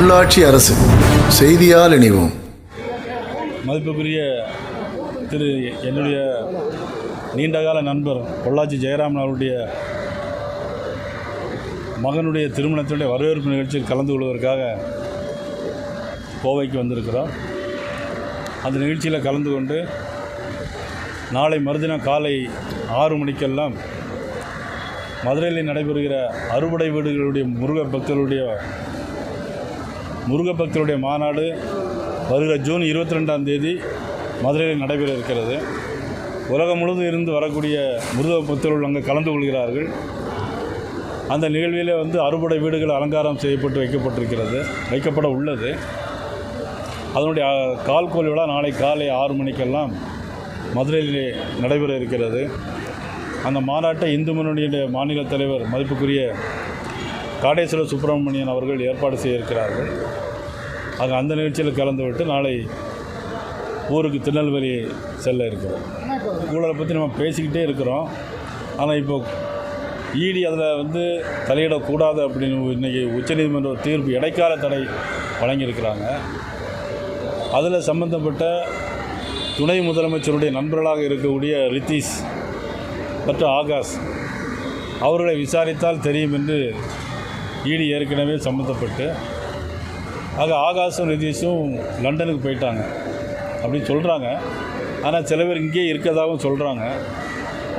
உள்ளாட்சி அரசு. செய்தியால் இணைவோம். மதிப்புக்குரிய திரு என்னுடைய நீண்டகால நண்பர் பொள்ளாச்சி ஜெயராமன் அவருடைய மகனுடைய திருமணத்தினுடைய வரவேற்பு நிகழ்ச்சியில் கலந்து கொள்வதற்காக கோவைக்கு வந்திருக்கிறோம் அந்த நிகழ்ச்சியில் கலந்து கொண்டு நாளை மறுதினம் காலை ஆறு மணிக்கெல்லாம் மதுரையில் நடைபெறுகிற அறுபடை வீடுகளுடைய முருக பக்தர்களுடைய முருகபக்தருடைய மாநாடு வருகிற ஜூன் இருபத்தி ரெண்டாம் தேதி மதுரையில் நடைபெற இருக்கிறது உலகம் முழுவதும் இருந்து வரக்கூடிய முருக பக்தர்கள் அங்கே கலந்து கொள்கிறார்கள். அந்த நிகழ்விலே வந்து அறுபடை வீடுகள் அலங்காரம் செய்யப்பட்டு வைக்கப்பட்டிருக்கிறது வைக்கப்பட உள்ளது. அதனுடைய கால் கால்கோல் விழா நாளை காலை ஆறு மணிக்கெல்லாம் மதுரையிலே நடைபெற இருக்கிறது. அந்த மாநாட்டை இந்து முன்னணியுடைய மாநில தலைவர் மதிப்புக்குரிய காடேஸ்வர சுப்பிரமணியன் அவர்கள் ஏற்பாடு செய்திருக்கிறார்கள். ஆக அந்த நிகழ்ச்சியில் கலந்து விட்டு நாளை ஊருக்கு திருநெல்வேலி செல்ல இருக்கிறோம். ஊழலை பற்றி நம்ம பேசிக்கிட்டே இருக்கிறோம். ஆனால் இப்போ இடி அதில் வந்து தலையிடக்கூடாது அப்படின்னு இன்றைக்கி உச்சநீதிமன்ற தீர்ப்பு இடைக்கால தடை வழங்கியிருக்கிறாங்க. அதில் சம்பந்தப்பட்ட துணை முதலமைச்சருடைய நண்பர்களாக இருக்கக்கூடிய ரித்தீஷ் மற்றும் ஆகாஷ் அவர்களை விசாரித்தால் தெரியும் என்று இடி ஏற்கனவே சம்மந்தப்பட்டு ஆக ஆகாஷும் நிதிஷும் லண்டனுக்கு போயிட்டாங்க. அப்படின்னு சொல்கிறாங்க ஆனால் சில பேர் இங்கேயே இருக்கிறதாகவும் சொல்கிறாங்க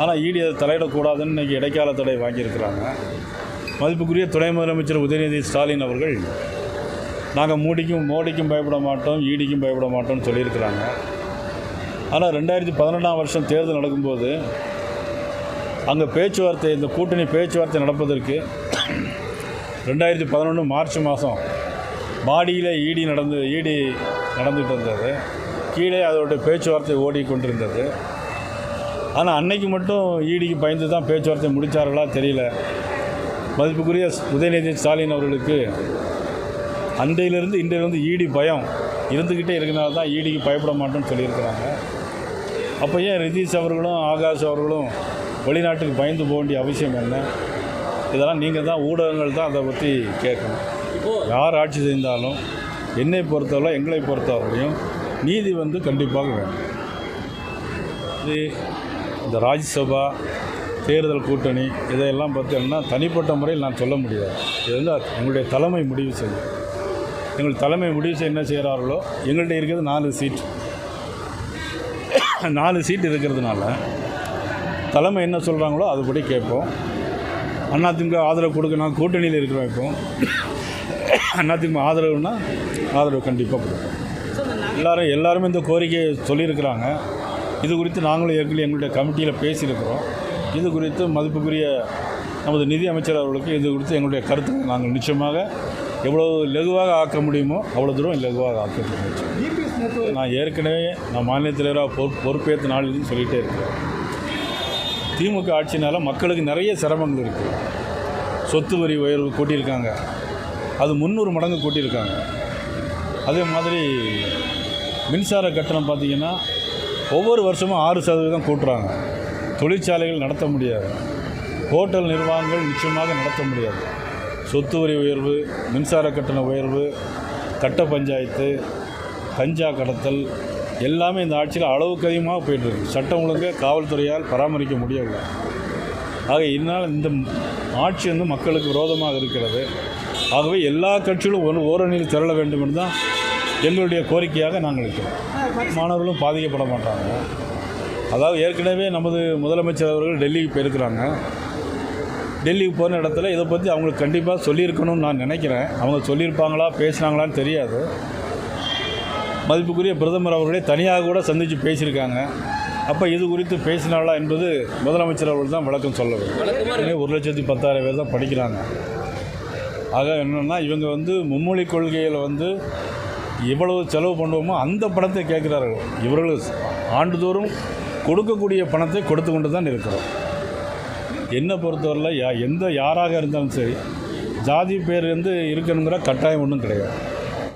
ஆனால் இடி அதை தலையிடக்கூடாதுன்னு இன்றைக்கி இடைக்கால தடை வாங்கியிருக்கிறாங்க. மதிப்புக்குரிய துணை முதலமைச்சர் உதயநிதி ஸ்டாலின் அவர்கள் நாங்கள் மூடிக்கும் மோடிக்கும் பயப்பட மாட்டோம் ஈடிக்கும் பயப்பட மாட்டோம்னு சொல்லியிருக்கிறாங்க. ஆனால் ரெண்டாயிரத்தி பதினெட்டாம் வருஷம் தேர்தல் நடக்கும்போது அங்கே பேச்சுவார்த்தை இந்த கூட்டணி பேச்சுவார்த்தை நடப்பதற்கு ரெண்டாயிரத்தி பதினொன்று மார்ச் மாதம் மாடியில் ஈடி நடந்து ஈடி நடந்துகிட்டு இருந்தது. கீழே அதோட பேச்சுவார்த்தை ஓடிக்கொண்டிருந்தது ஆனால் அன்னைக்கு மட்டும் ஈடிக்கு பயந்து தான் பேச்சுவார்த்தை முடித்தார்களா தெரியல. மதிப்புக்குரிய உதயநிதி ஸ்டாலின் அவர்களுக்கு அன்றையிலிருந்து இன்றையிலிருந்து ஈடி பயம். இருந்துக்கிட்டே இருக்கிறனால தான் ஈடிக்கு பயப்பட மாட்டோம்னு சொல்லியிருக்கிறாங்க. அப்போ ஏன் ரிதீஷ் அவர்களும் ஆகாஷ் அவர்களும் வெளிநாட்டுக்கு பயந்து போக வேண்டிய அவசியம் என்ன? இதெல்லாம் நீங்கள் தான் ஊடகங்கள் தான் அதை பற்றி கேட்கணும். யார் ஆட்சி செய்தாலும் என்னை பொறுத்தவரை எங்களை பொறுத்தவரையும் நீதி வந்து கண்டிப்பாக வேணும். இது இந்த ராஜ்யசபா தேர்தல் கூட்டணி இதையெல்லாம் பார்த்தீங்கன்னா தனிப்பட்ட முறையில் நான் சொல்ல முடியாது. இது வந்து எங்களுடைய தலைமை முடிவு செய்யும். எங்கள் தலைமை முடிவு செய்ய என்ன செய்கிறார்களோ எங்கள்கிட்ட இருக்கிறது நாலு சீட் நாலு சீட் இருக்கிறதுனால தலைமை என்ன சொல்கிறாங்களோ அதுபடி கேட்போம். அதிமுக ஆதரவு கொடுக்க நான் கூட்டணியில் இருக்கிறோம் இப்போ. அதிமுக ஆதரவுனா ஆதரவு கண்டிப்பாக கொடுப்போம் எல்லாரும் எல்லாருமே இந்த கோரிக்கையை சொல்லியிருக்கிறாங்க. இது குறித்து நாங்களும் ஏற்கனவே எங்களுடைய கமிட்டியில் பேசியிருக்கிறோம். இது குறித்து மதிப்புக்குரிய நமது நிதி அமைச்சர் அவர்களுக்கு இது குறித்து எங்களுடைய கருத்து நாங்கள் நிச்சயமாக எவ்வளோ லகுவாக ஆக்க முடியுமோ அவ்வளோ தூரம் லகுவாக ஆக்க முடியும். நான் ஏற்கனவே நான் மாநில தலைவராக பொறு பொறுப்பேற்ற நாளிலும் சொல்லிகிட்டே இருக்கிறேன். திமுக ஆட்சினால் மக்களுக்கு நிறைய சிரமங்கள் இருக்குது சொத்து வரி உயர்வு கூட்டியிருக்காங்க. அது முந்நூறு மடங்கு கூட்டியிருக்காங்க. அதே மாதிரி மின்சார கட்டணம் பார்த்திங்கன்னா ஒவ்வொரு வருஷமும் ஆறு சதவீதம் கூட்டுறாங்க. தொழிற்சாலைகள் நடத்த முடியாது. ஹோட்டல் நிர்வாகங்கள் நிச்சயமாக நடத்த முடியாது. சொத்து வரி உயர்வு மின்சார கட்டண உயர்வு கட்ட பஞ்சாயத்து கஞ்சா கடத்தல் எல்லாமே இந்த ஆட்சியில் அளவுக்கு அதிகமாக போயிட்டுருக்கு. சட்டம் ஒழுங்கு காவல்துறையால் பராமரிக்க முடியவில்லை. ஆக இதனால் இந்த ஆட்சி வந்து மக்களுக்கு விரோதமாக இருக்கிறது. ஆகவே எல்லா கட்சிகளும் ஒரு ஓரணியில் திரள வேண்டும் என்று தான் எங்களுடைய கோரிக்கையாக நாங்கள் இருக்கிறோம். மாணவர்களும் பாதிக்கப்பட மாட்டாங்க. அதாவது ஏற்கனவே நமது முதலமைச்சர் அவர்கள் டெல்லிக்கு போயிருக்கிறாங்க. டெல்லிக்கு போன இடத்துல இதை பற்றி அவங்களுக்கு கண்டிப்பாக சொல்லியிருக்கணும்னு நான் நினைக்கிறேன். அவங்க சொல்லியிருப்பாங்களா பேசினாங்களான்னு தெரியாது. மதிப்புக்குரிய பிரதமர் அவர்களே தனியாக கூட சந்தித்து பேசியிருக்காங்க. அப்போ இது குறித்து பேசினாளா என்பது முதலமைச்சர் அவர்கள் தான் விளக்கம் சொல்ல வேண்டும். ஒரு லட்சத்தி பத்தாயிரம் பேர் தான் படிக்கிறாங்க. ஆக என்னென்னா இவங்க வந்து மும்மொழி கொள்கையில் வந்து எவ்வளவு செலவு பண்ணுவோமோ அந்த பணத்தை கேட்குறார்கள். இவர்கள் ஆண்டுதோறும் கொடுக்கக்கூடிய பணத்தை கொடுத்து கொண்டு தான் இருக்கிறோம். என்னை பொறுத்தவரையில் யா எந்த யாராக இருந்தாலும் சரி ஜாதி பேர் வந்து இருக்கணுங்கிற கட்டாயம் ஒன்றும் கிடையாது.